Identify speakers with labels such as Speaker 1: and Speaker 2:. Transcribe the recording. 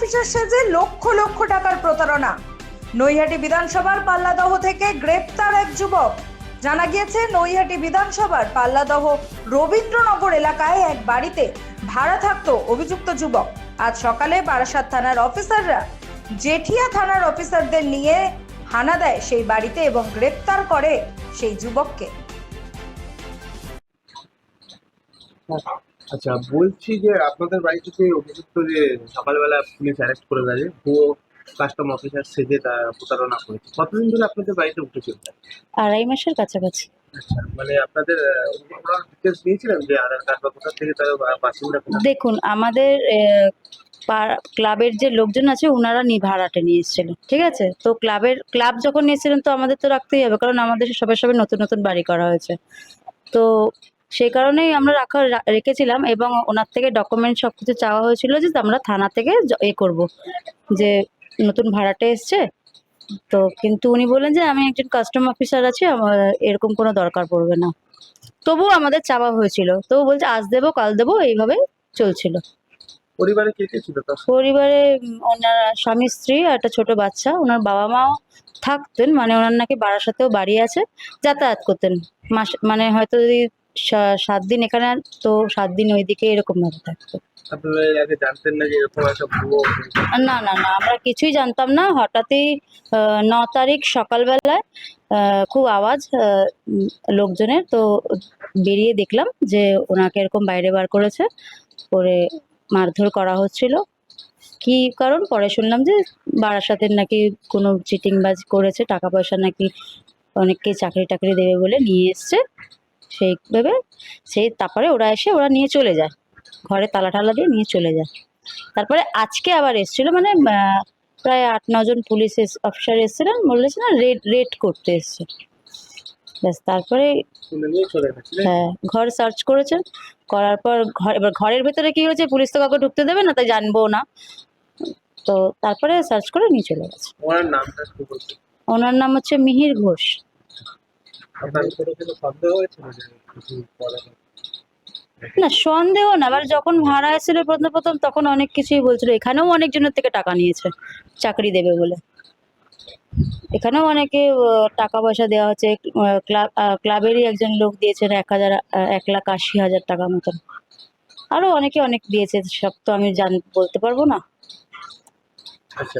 Speaker 1: Officer সেজে লক্ষ লক্ষ টাকার প্রতারণা। নৈহাটি বিধানসভার পাল্লাদহ থেকে গ্রেপ্তার এক যুবক। জানা গিয়েছে, নৈহাটি বিধানসভার পাল্লাদহ রবীন্দ্রনগর এলাকায় এক বাড়িতে ভাড়া থাকতো অভিযুক্ত যুবক। আজ সকালে বারাসাত থানার অফিসাররা জেঠিয়া থানার অফিসারদের নিয়ে হানা দেয় সেই বাড়িতে এবং গ্রেপ্তার করে সেই যুবককে।
Speaker 2: আচ্ছা বলছি যে আপনাদের বাড়িতে যে অভিযুক্ত যে সকালবেলা পুলিশ অ্যারেস্ট করে গেছে ভুয়ো কাস্টম অফিসার সেজে তা প্রতারণা করেছে। কতদিন ধরে আপনাদের বাড়িতে উঠেছিল
Speaker 3: আড়াই মাসের কাছাকাছি।
Speaker 2: আচ্ছা মানে আপনাদের ডিটেলস নিয়েছিলেন যে আধার কার্ড বা কোথা থেকে তার বাসিন্দা
Speaker 3: দেখুন আমাদের ক্লাবের যে লোকজন আছে ওনারা নি ভাড়াটে নিয়ে এসেছিল ঠিক আছে? তো ক্লাবের ক্লাব যখন নিয়েছিলেন তো আমাদের তো রাখতেই হবে কারণ আমাদের সবে সবাই নতুন নতুন বাড়ি করা হয়েছে। তো সেই কারণেই আমরা রাখা রেখেছিলাম এবং ওনার থেকে ডকুমেন্ট সব কিছু চাওয়া হয়েছিল যে আমরা থানা থেকে এ করব। যে নতুন ভাড়াটে এসছে। তো কিন্তু উনি বললেন যে আমি একজন কাস্টম অফিসার আছি আমার এরকম কোনো দরকার পড়বে না। তবুও আমাদের চাওয়া হয়েছিল। তবু বলছে আজ দেবো কাল দেবো এইভাবে চলছিল।
Speaker 2: পরিবারে কে কে ছিল
Speaker 3: পরিবারে ওনার স্বামী স্ত্রী আর একটা ছোট বাচ্চা। ওনার বাবা মাও থাকতেন মানে ওনার নাকি বারাসাতেও বাড়ি আছে যাতায়াত করতেন। মাস মানে হয়তো যদি সাত দিন এখানে তো সাত দিন ওইদিকে এরকম ভাবে থাকতো।
Speaker 2: না
Speaker 3: না না না আমরা কিছুই জানতাম না। হঠাৎই ন তারিখ সকালবেলায় খুব আওয়াজ লোকজনের তো বেরিয়ে দেখলাম যে ওনাকে এরকম বাইরে বার করেছে। করে মারধর করা হচ্ছিল। কি কারণ? পরে শুনলাম যে বারাসাতের নাকি কোনো চিটিংবাজ করেছে টাকা পয়সা নাকি অনেককে চাকরি টাকরি দেবে বলে নিয়ে এসছে। সেই ভেবে সেই তারপরে ওরা এসে ওরা নিয়ে চলে যায়। ঘরে তালা টালা দিয়ে নিয়ে চলে যায়। তারপরে আজকে আবার এসেছিল মানে প্রায় আট নজন পুলিশ এস অফিসার এসেছিলেন বলেছে না রেড রেড করতে এসছে। ব্যাস তারপরে হ্যাঁ ঘর সার্চ করেছেন করার পর ঘর এবার ঘরের ভেতরে কি হয়েছে পুলিশ তো কাউকে ঢুকতে দেবে না তাই জানব না। তো তারপরে সার্চ করে নিয়ে চলে গেছে।
Speaker 2: ওনার
Speaker 3: নাম হচ্ছে মিহির ঘোষ।
Speaker 2: আপনার কোনো কোনো সন্দেহ হয়েছিল যে কিছু করে না?
Speaker 3: সন্দেহ না এবার যখন ভাড়া এসেছিল প্রথম প্রথম তখন অনেক কিছুই বলছিল। এখানেও অনেকজনের থেকে টাকা নিয়েছে চাকরি দেবে বলে। এখানেও অনেকে টাকা পয়সা দেওয়া হচ্ছে। ক্লাব ক্লাবেরই একজন লোক দিয়েছেন এক হাজার এক লাখ আশি হাজার টাকা মতন। আরও অনেকে অনেক দিয়েছে সব তো আমি জান বলতে পারব না।
Speaker 2: আচ্ছা